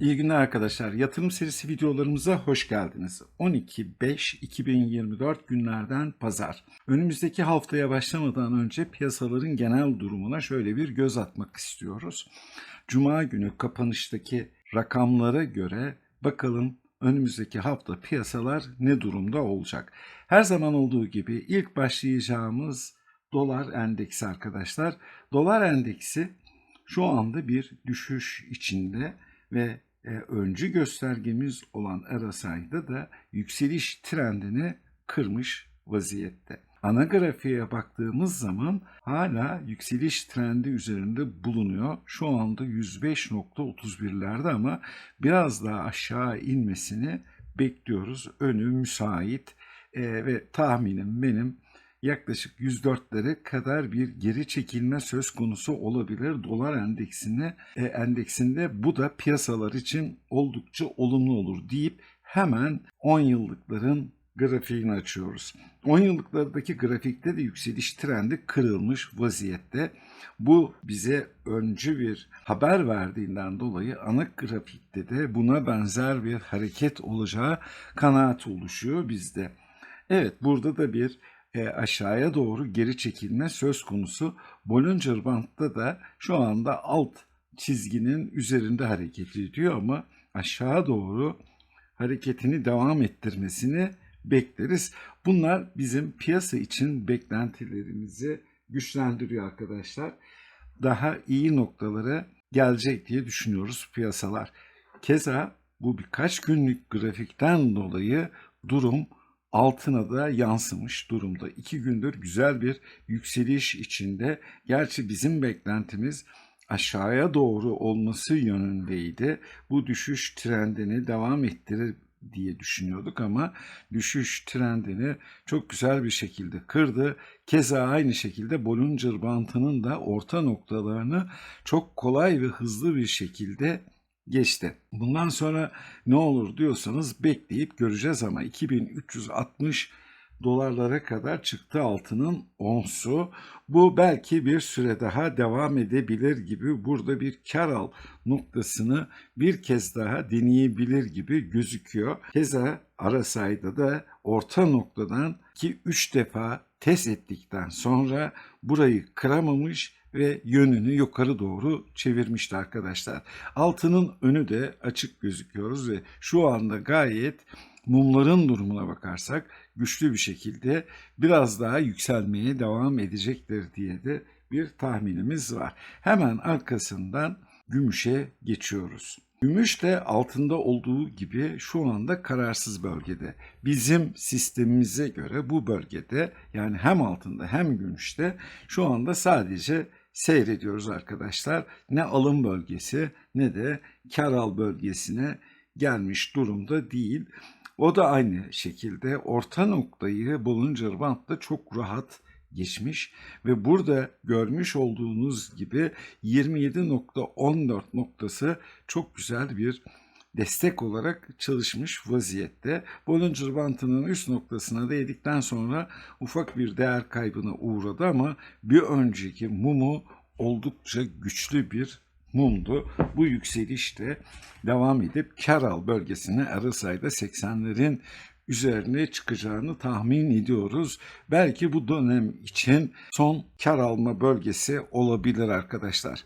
İyi günler arkadaşlar. Yatırım serisi videolarımıza hoş geldiniz. 12-5-2024 günlerden pazar. Önümüzdeki haftaya başlamadan önce piyasaların genel durumuna şöyle bir göz atmak istiyoruz. Cuma günü kapanıştaki rakamlara göre bakalım önümüzdeki hafta piyasalar ne durumda olacak. Her zaman olduğu gibi ilk başlayacağımız dolar endeksi arkadaşlar. Dolar endeksi şu anda bir düşüş içinde ve e, öncü göstergemiz olan RSI'da da yükseliş trendini kırmış vaziyette. Ana grafiğe baktığımız zaman hala yükseliş trendi üzerinde bulunuyor. Şu anda 105.31'lerde ama biraz daha aşağı inmesini bekliyoruz. Önü müsait e, ve tahminim benim yaklaşık 104'lere kadar bir geri çekilme söz konusu olabilir dolar endeksine e, endeksinde bu da piyasalar için oldukça olumlu olur deyip hemen 10 yıllıkların grafiğini açıyoruz. 10 yıllıklardaki grafikte de yükseliş trendi kırılmış vaziyette. Bu bize öncü bir haber verdiğinden dolayı ana grafikte de buna benzer bir hareket olacağı kanaat oluşuyor bizde. Evet burada da bir e, aşağıya doğru geri çekilme söz konusu. Bollinger Band'da da şu anda alt çizginin üzerinde hareket ediyor ama aşağı doğru hareketini devam ettirmesini bekleriz. Bunlar bizim piyasa için beklentilerimizi güçlendiriyor arkadaşlar. Daha iyi noktalara gelecek diye düşünüyoruz piyasalar. Keza bu birkaç günlük grafikten dolayı durum altına da yansımış durumda. İki gündür güzel bir yükseliş içinde. Gerçi bizim beklentimiz aşağıya doğru olması yönündeydi. Bu düşüş trendini devam ettirir diye düşünüyorduk ama düşüş trendini çok güzel bir şekilde kırdı. Keza aynı şekilde Bollinger Bantı'nın da orta noktalarını çok kolay ve hızlı bir şekilde geçti. Bundan sonra ne olur diyorsanız bekleyip göreceğiz ama 2360 dolarlara kadar çıktı altının onsu. Bu belki bir süre daha devam edebilir gibi burada bir kar al noktasını bir kez daha deneyebilir gibi gözüküyor. Keza Arasay'da da orta noktadan ki 3 defa test ettikten sonra burayı kıramamış ve yönünü yukarı doğru çevirmişti arkadaşlar. Altının önü de açık gözüküyoruz ve şu anda gayet mumların durumuna bakarsak güçlü bir şekilde biraz daha yükselmeye devam edecektir diye de bir tahminimiz var. Hemen arkasından gümüşe geçiyoruz. Gümüş de altında olduğu gibi şu anda kararsız bölgede. Bizim sistemimize göre bu bölgede yani hem altında hem gümüşte şu anda sadece seyrediyoruz arkadaşlar. Ne alım bölgesi ne de kar al bölgesine gelmiş durumda değil. O da aynı şekilde orta noktayı Bollinger Band'da çok rahat geçmiş ve burada görmüş olduğunuz gibi 27.14 noktası çok güzel bir destek olarak çalışmış vaziyette. Bollinger Bandı'nın üst noktasına değdikten sonra ufak bir değer kaybına uğradı ama bir önceki mumu oldukça güçlü bir mumdu. Bu yükseliş de devam edip Karal bölgesine RSI'da 80'lerin üzerine çıkacağını tahmin ediyoruz. Belki bu dönem için son kar alma bölgesi olabilir arkadaşlar.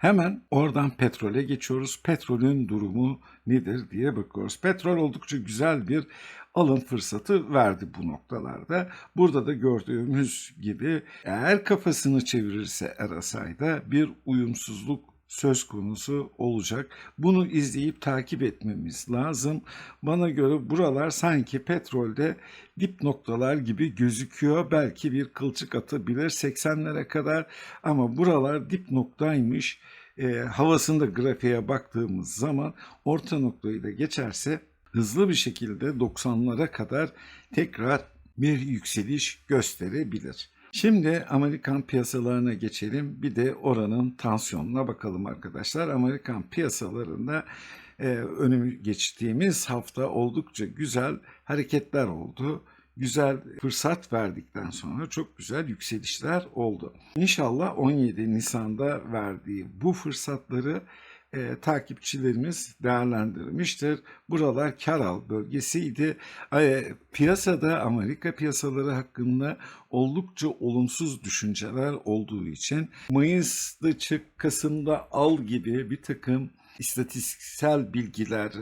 Hemen oradan petrole geçiyoruz. Petrolün durumu nedir diye bakıyoruz. Petrol oldukça güzel bir alım fırsatı verdi bu noktalarda. Burada da gördüğümüz gibi eğer kafasını çevirirse RSI'da bir uyumsuzluk söz konusu olacak. Bunu izleyip takip etmemiz lazım. Bana göre buralar sanki petrolde dip noktalar gibi gözüküyor. Belki bir kılçık atabilir 80'lere kadar ama buralar dip noktaymış. E, havasında grafiğe baktığımız zaman orta noktayı da geçerse hızlı bir şekilde 90'lara kadar tekrar bir yükseliş gösterebilir. Şimdi Amerikan piyasalarına geçelim. Bir de oranın tansiyonuna bakalım arkadaşlar. Amerikan piyasalarında e, önümü geçtiğimiz hafta oldukça güzel hareketler oldu. Güzel fırsat verdikten sonra çok güzel yükselişler oldu. İnşallah 17 Nisan'da verdiği bu fırsatları e, takipçilerimiz değerlendirmiştir. Buralar kar al bölgesiydi. E, piyasada Amerika piyasaları hakkında oldukça olumsuz düşünceler olduğu için Mayıs'ta çık, Kasım'da al gibi bir takım istatistiksel bilgiler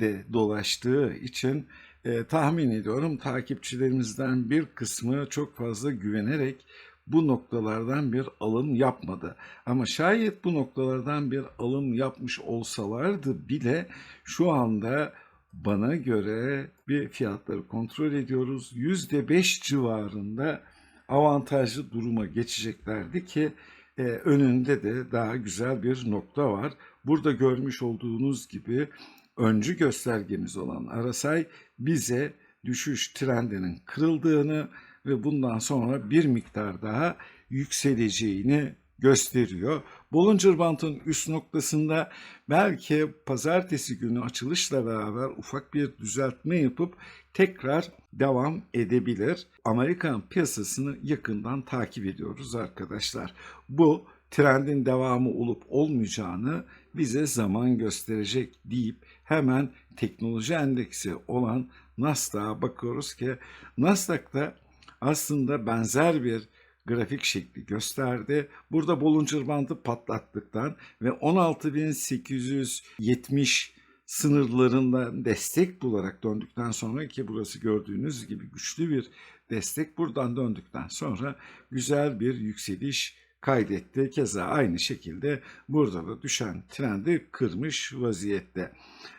de dolaştığı için e, tahmin ediyorum takipçilerimizden bir kısmı çok fazla güvenerek bu noktalardan bir alım yapmadı. Ama şayet bu noktalardan bir alım yapmış olsalardı bile şu anda bana göre bir fiyatları kontrol ediyoruz. %5 civarında avantajlı duruma geçeceklerdi ki e, önünde de daha güzel bir nokta var. Burada görmüş olduğunuz gibi öncü göstergemiz olan Arasay bize düşüş trendinin kırıldığını ve bundan sonra bir miktar daha yükseleceğini gösteriyor. Bollinger Band'ın üst noktasında belki pazartesi günü açılışla beraber ufak bir düzeltme yapıp tekrar devam edebilir. Amerikan piyasasını yakından takip ediyoruz arkadaşlar. Bu trendin devamı olup olmayacağını bize zaman gösterecek deyip hemen teknoloji endeksi olan Nasdaq'a bakıyoruz ki Nasdaq'ta aslında benzer bir grafik şekli gösterdi. Burada Bollinger Bandı patlattıktan ve 16.870 sınırlarından destek bularak döndükten sonra ki burası gördüğünüz gibi güçlü bir destek buradan döndükten sonra güzel bir yükseliş kaydetti. Keza aynı şekilde burada da düşen trendi kırmış vaziyette.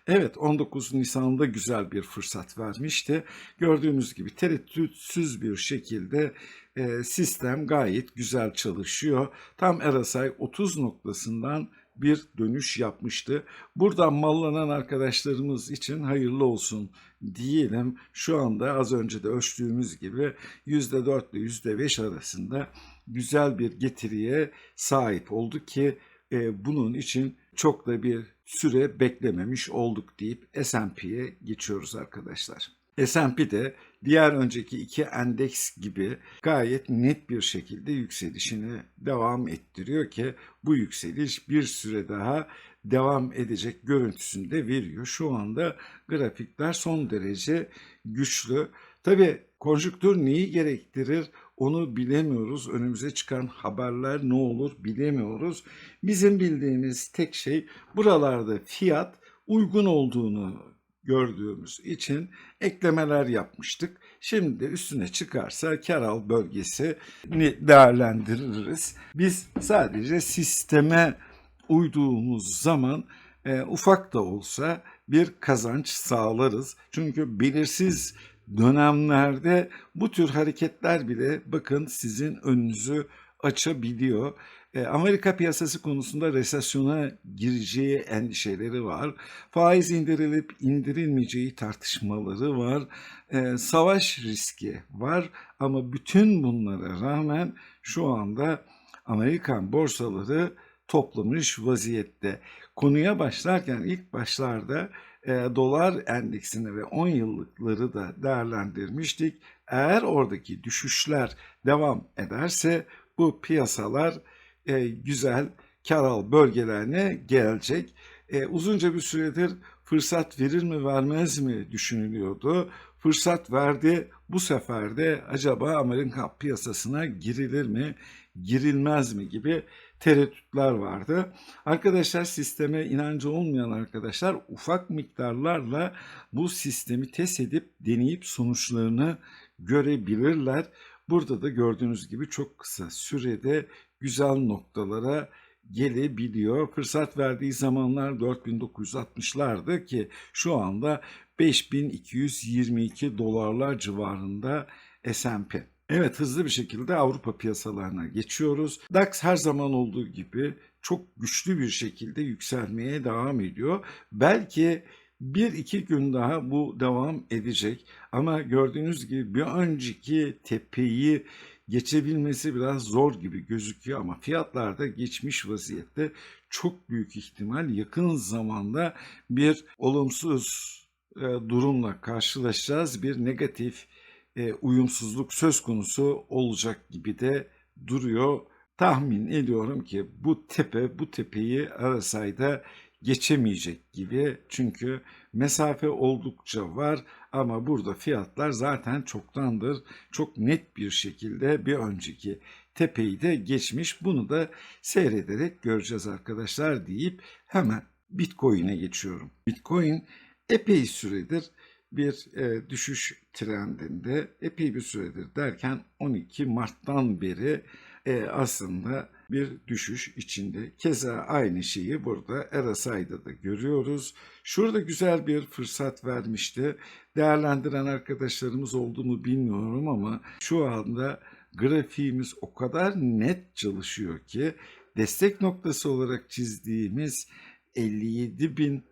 Evet 19 Nisan'da güzel bir fırsat vermişti. Gördüğünüz gibi tereddütsüz bir şekilde e, sistem gayet güzel çalışıyor. Tam RSI 30 noktasından bir dönüş yapmıştı. Buradan mallanan arkadaşlarımız için hayırlı olsun diyelim. Şu anda az önce de ölçtüğümüz gibi %4 ile %5 arasında güzel bir getiriye sahip oldu ki e, bunun için çok da bir süre beklememiş olduk deyip S&P'ye geçiyoruz arkadaşlar. S&P de diğer önceki iki endeks gibi gayet net bir şekilde yükselişini devam ettiriyor ki bu yükseliş bir süre daha devam edecek görüntüsünü de veriyor. Şu anda grafikler son derece güçlü. Tabi konjüktür neyi gerektirir onu bilemiyoruz. Önümüze çıkan haberler ne olur bilemiyoruz. Bizim bildiğimiz tek şey buralarda fiyat uygun olduğunu gördüğümüz için eklemeler yapmıştık. Şimdi üstüne çıkarsa Keral bölgesini değerlendiririz. Biz sadece sisteme uyduğumuz zaman e, ufak da olsa bir kazanç sağlarız. Çünkü belirsiz dönemlerde bu tür hareketler bile bakın sizin önünüzü açabiliyor. E, Amerika piyasası konusunda resesyona gireceği endişeleri var. Faiz indirilip indirilmeyeceği tartışmaları var. E, savaş riski var ama bütün bunlara rağmen şu anda Amerikan borsaları toplamış vaziyette. Konuya başlarken ilk başlarda e, dolar endeksini ve 10 yıllıkları da değerlendirmiştik. Eğer oradaki düşüşler devam ederse bu piyasalar e, güzel kar al bölgelerine gelecek. E, uzunca bir süredir fırsat verir mi vermez mi düşünülüyordu. Fırsat verdi. Bu sefer de acaba Amerika piyasasına girilir mi, girilmez mi gibi tereddütler vardı. Arkadaşlar sisteme inancı olmayan arkadaşlar ufak miktarlarla bu sistemi test edip deneyip sonuçlarını görebilirler. Burada da gördüğünüz gibi çok kısa sürede güzel noktalara gelebiliyor. Fırsat verdiği zamanlar 4960'lardı ki şu anda 5222 dolarlar civarında S&P. Evet hızlı bir şekilde Avrupa piyasalarına geçiyoruz. DAX her zaman olduğu gibi çok güçlü bir şekilde yükselmeye devam ediyor. Belki bir iki gün daha bu devam edecek ama gördüğünüz gibi bir önceki tepeyi geçebilmesi biraz zor gibi gözüküyor ama fiyatlarda geçmiş vaziyette çok büyük ihtimal yakın zamanda bir olumsuz e, durumla karşılaşacağız. Bir negatif e, uyumsuzluk söz konusu olacak gibi de duruyor tahmin ediyorum ki bu tepe bu tepeyi arasayda geçemeyecek gibi. Çünkü mesafe oldukça var ama burada fiyatlar zaten çoktandır çok net bir şekilde bir önceki tepeyi de geçmiş. Bunu da seyrederek göreceğiz arkadaşlar deyip hemen Bitcoin'e geçiyorum. Bitcoin epey süredir bir e, düşüş trendinde epey bir süredir derken 12 Mart'tan beri e, aslında bir düşüş içinde. Keza aynı şeyi burada RSI'da da görüyoruz. Şurada güzel bir fırsat vermişti. Değerlendiren arkadaşlarımız oldu mu bilmiyorum ama şu anda grafiğimiz o kadar net çalışıyor ki destek noktası olarak çizdiğimiz 57 bin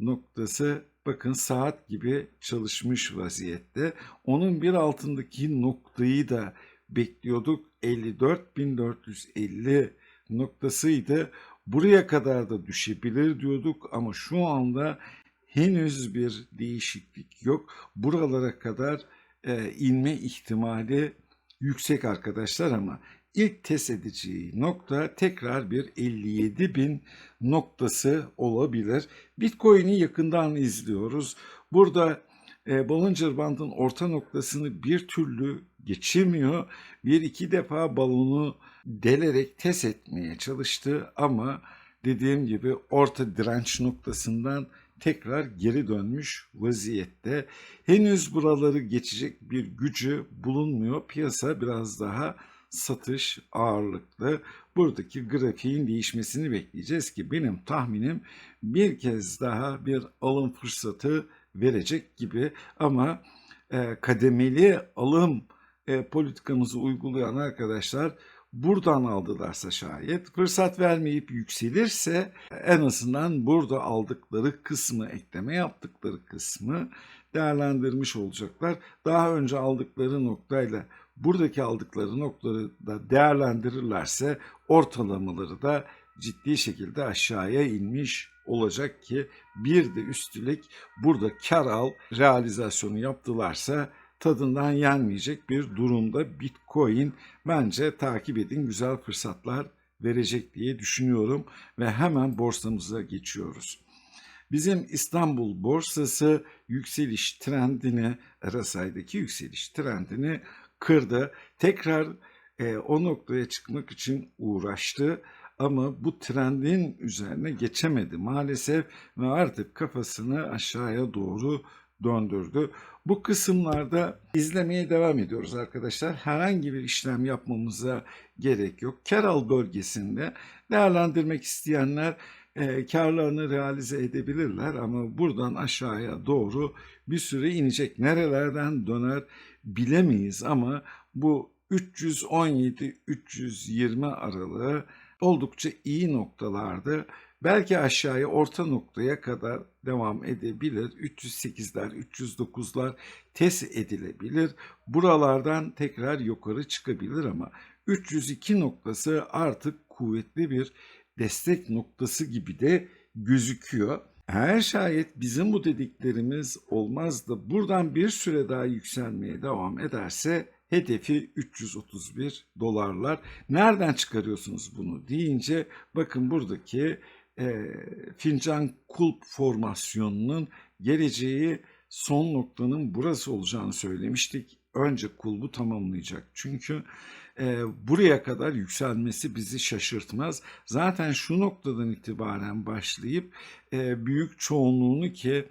noktası bakın saat gibi çalışmış vaziyette. Onun bir altındaki noktayı da bekliyorduk. 54.450 noktasıydı. Buraya kadar da düşebilir diyorduk ama şu anda henüz bir değişiklik yok. Buralara kadar e, inme ihtimali yüksek arkadaşlar ama ilk test edeceği nokta tekrar bir 57 bin noktası olabilir. Bitcoin'i yakından izliyoruz. Burada e, Bollinger Band'ın orta noktasını bir türlü geçirmiyor. Bir iki defa balonu delerek test etmeye çalıştı ama dediğim gibi orta direnç noktasından tekrar geri dönmüş vaziyette. Henüz buraları geçecek bir gücü bulunmuyor. Piyasa biraz daha satış ağırlıklı. Buradaki grafiğin değişmesini bekleyeceğiz ki benim tahminim bir kez daha bir alım fırsatı verecek gibi ama e, kademeli alım e, politikamızı uygulayan arkadaşlar buradan aldılarsa şayet fırsat vermeyip yükselirse en azından burada aldıkları kısmı ekleme yaptıkları kısmı değerlendirmiş olacaklar. Daha önce aldıkları noktayla buradaki aldıkları noktaları da değerlendirirlerse ortalamaları da ciddi şekilde aşağıya inmiş olacak ki bir de üstelik burada kar al realizasyonu yaptılarsa tadından yenmeyecek bir durumda Bitcoin bence takip edin güzel fırsatlar verecek diye düşünüyorum ve hemen borsamıza geçiyoruz. Bizim İstanbul borsası yükseliş trendini, RSI'deki yükseliş trendini kırdı. Tekrar e, o noktaya çıkmak için uğraştı ama bu trendin üzerine geçemedi maalesef ve artık kafasını aşağıya doğru döndürdü. Bu kısımlarda izlemeye devam ediyoruz arkadaşlar. Herhangi bir işlem yapmamıza gerek yok. Keral bölgesinde değerlendirmek isteyenler e, karlarını realize edebilirler ama buradan aşağıya doğru bir süre inecek. Nerelerden döner bilemeyiz ama bu 317-320 aralığı oldukça iyi noktalardı. Belki aşağıya orta noktaya kadar devam edebilir. 308'ler, 309'lar test edilebilir. Buralardan tekrar yukarı çıkabilir ama 302 noktası artık kuvvetli bir destek noktası gibi de gözüküyor. Eğer şayet bizim bu dediklerimiz olmaz da buradan bir süre daha yükselmeye devam ederse hedefi 331 dolarlar. Nereden çıkarıyorsunuz bunu deyince bakın buradaki e, fincan kulp formasyonunun geleceği son noktanın burası olacağını söylemiştik. Önce kulbu tamamlayacak. Çünkü e, buraya kadar yükselmesi bizi şaşırtmaz. Zaten şu noktadan itibaren başlayıp e, büyük çoğunluğunu ki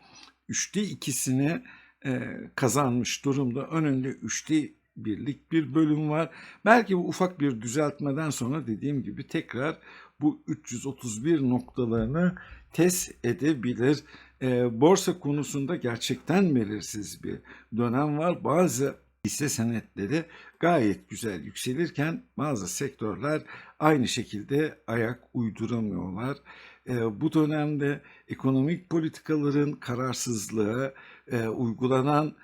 üçte ikisini e, kazanmış durumda. Önünde üçte birlik bir bölüm var. Belki bu ufak bir düzeltmeden sonra dediğim gibi tekrar bu 331 noktalarını test edebilir. E, borsa konusunda gerçekten belirsiz bir dönem var. Bazı hisse senetleri gayet güzel yükselirken bazı sektörler aynı şekilde ayak uyduramıyorlar. E, bu dönemde ekonomik politikaların kararsızlığı, e, uygulanan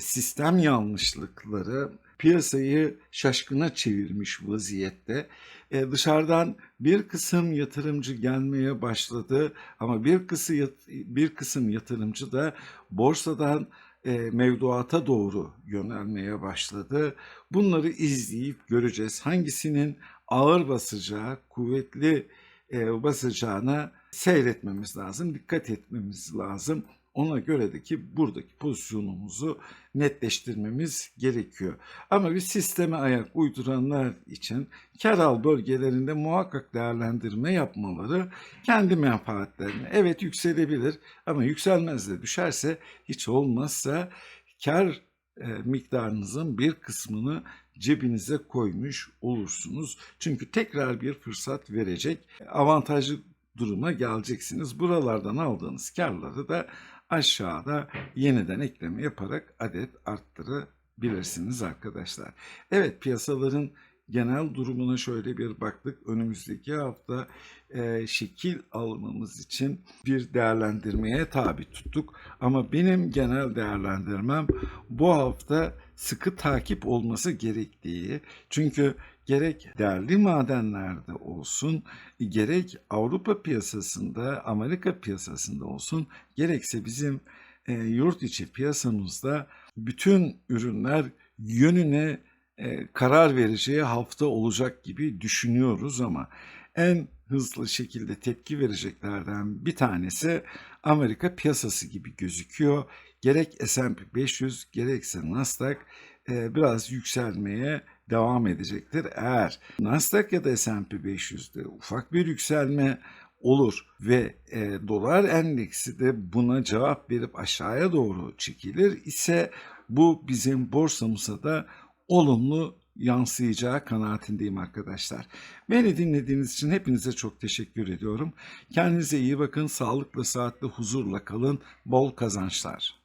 sistem yanlışlıkları piyasayı şaşkına çevirmiş vaziyette. E, dışarıdan bir kısım yatırımcı gelmeye başladı ama bir kısım bir kısım yatırımcı da borsadan e, mevduata doğru yönelmeye başladı. Bunları izleyip göreceğiz. Hangisinin ağır basacağı, kuvvetli e, basacağına seyretmemiz lazım, dikkat etmemiz lazım. Ona göre de ki buradaki pozisyonumuzu netleştirmemiz gerekiyor. Ama bir sisteme ayak uyduranlar için kar al bölgelerinde muhakkak değerlendirme yapmaları kendi menfaatlerine. Evet yükselebilir ama yükselmez de düşerse hiç olmazsa kar e, miktarınızın bir kısmını cebinize koymuş olursunuz. Çünkü tekrar bir fırsat verecek avantajlı duruma geleceksiniz. Buralardan aldığınız karları da aşağıda yeniden ekleme yaparak adet arttırabilirsiniz arkadaşlar. Evet piyasaların genel durumuna şöyle bir baktık. Önümüzdeki hafta e, şekil almamız için bir değerlendirmeye tabi tuttuk. Ama benim genel değerlendirmem bu hafta sıkı takip olması gerektiği. Çünkü gerek değerli madenlerde olsun, gerek Avrupa piyasasında, Amerika piyasasında olsun, gerekse bizim e, yurt içi piyasamızda bütün ürünler yönüne karar vereceği hafta olacak gibi düşünüyoruz ama en hızlı şekilde tepki vereceklerden bir tanesi Amerika piyasası gibi gözüküyor. Gerek S&P 500 gerekse Nasdaq e, biraz yükselmeye devam edecektir. Eğer Nasdaq ya da S&P 500'de ufak bir yükselme olur ve e, dolar endeksi de buna cevap verip aşağıya doğru çekilir ise bu bizim borsamıza da olumlu yansıyacağı kanaatindeyim arkadaşlar. Beni dinlediğiniz için hepinize çok teşekkür ediyorum. Kendinize iyi bakın, sağlıklı, saatte, huzurla kalın, bol kazançlar.